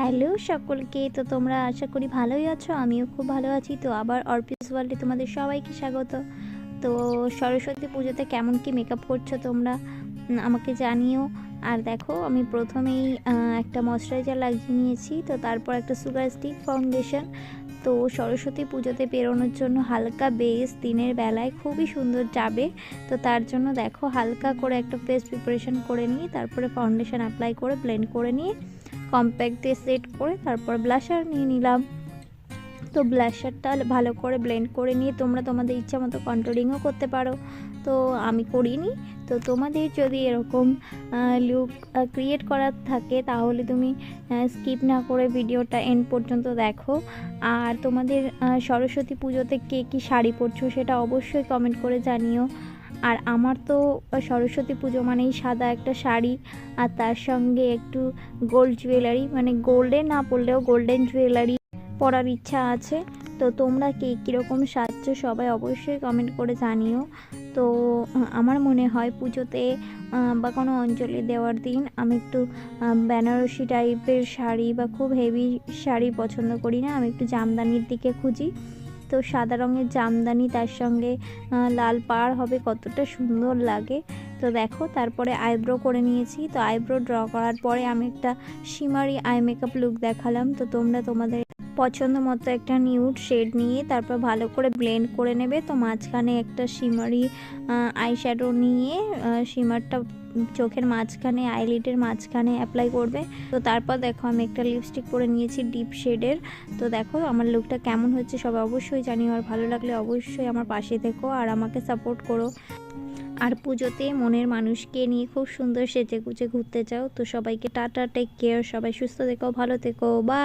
Hello সকলকে, তো তোমরা আশা করি ভালোই আছো, আমিও খুব ভালো আছি। তো আবার অর্পিস ওয়ার্ল্ডে তোমাদের সবাইকে স্বাগত। তো সরস্বতী পুজোতে কেমন কি মেকআপ করছ তোমরা? আমাকে জানিও। আর দেখো, আমি প্রথমেই একটা ময়শ্চারাইজার লাগিয়ে নিয়েছি, তো তারপর একটা সুগার স্টিক ফাউন্ডেশন তো সরস্বতী পুজোতে বেরোনোর জন্য হালকা বেস দিনের বেলায় খুবই সুন্দর যাবে। তো তার জন্য দেখো, হালকা করে একটা ফেস প্রিপারেশন করে নিয়ে, তারপরে ফাউন্ডেশন অ্যাপ্লাই করে ব্লেন্ড করে নিয়ে কম্প্যাক্ট দিয়ে সেট করে তারপর ব্লাশার নিয়ে নিলাম। তো ব্লাশারটা ভালো করে ব্লেন্ড করে নিয়ে তোমরা তোমাদের ইচ্ছা মতো কন্ট্রোলিংও করতে পারো। তো আমি করিনি। তো তোমাদের যদি এরকম লুক ক্রিয়েট করার থাকে তাহলে তুমি স্কিপ না করে ভিডিওটা এন্ড পর্যন্ত দেখো। আর তোমাদের সরস্বতী পুজোতে কে কী শাড়ি পরছো সেটা অবশ্যই কমেন্ট করে জানিও। আর আমার তো সরস্বতী পুজো মানেই সাদা একটা শাড়ি, আর তার সঙ্গে একটু গোল্ড জুয়েলারি মানে গোল্ডেন না পরলেও গোল্ডেন জুয়েলারি পরার ইচ্ছা আছে। তো তোমরা কে কীরকম সাজছো সবাই অবশ্যই কমেন্ট করে জানিও। তো আমার মনে হয় পুজোতে বা কোনো অঞ্চলে দেওয়ার দিন আমি একটু বেনারসি টাইপের শাড়ি বা খুব হেভি শাড়ি পছন্দ করি না, আমি একটু জামদানির দিকে খুঁজি। তো সাদা রঙের জামদানি তার সঙ্গে লাল পাড় হবে, কতটা সুন্দর লাগে। তো দেখো, তারপরে আইব্রো করে নিয়েছি। তো আইব্রো ড্র করার পরে আমি একটা শিমারি আই মেকআপ লুক দেখালাম। তো তোমরা তোমাদের পছন্দ মতো একটা নিউড শেড নিয়ে তারপর ভালো করে ব্লেন্ড করে নেবে। তো মাঝখানে একটা শিমারি আই শ্যাডো নিয়ে শিমারটা চোখের মাঝখানে আইলিডের মাঝখানে অ্যাপ্লাই করবে। তো তারপর দেখো আমি একটা লিপস্টিক পরে নিয়েছি ডিপ শেডের তো দেখো আমার লুকটা কেমন হচ্ছে সবাই অবশ্যই জানিও। আর ভালো লাগলে অবশ্যই আমার পাশে থেকো আর আমাকে সাপোর্ট করো। আর পুজোতে মনের মানুষকে নিয়ে খুব সুন্দর সেজে গুজে ঘুরতে চাও তো সবাইকে টাটা টেক কেয়ার সবাই সুস্থ থেকো, ভালো থেকো বা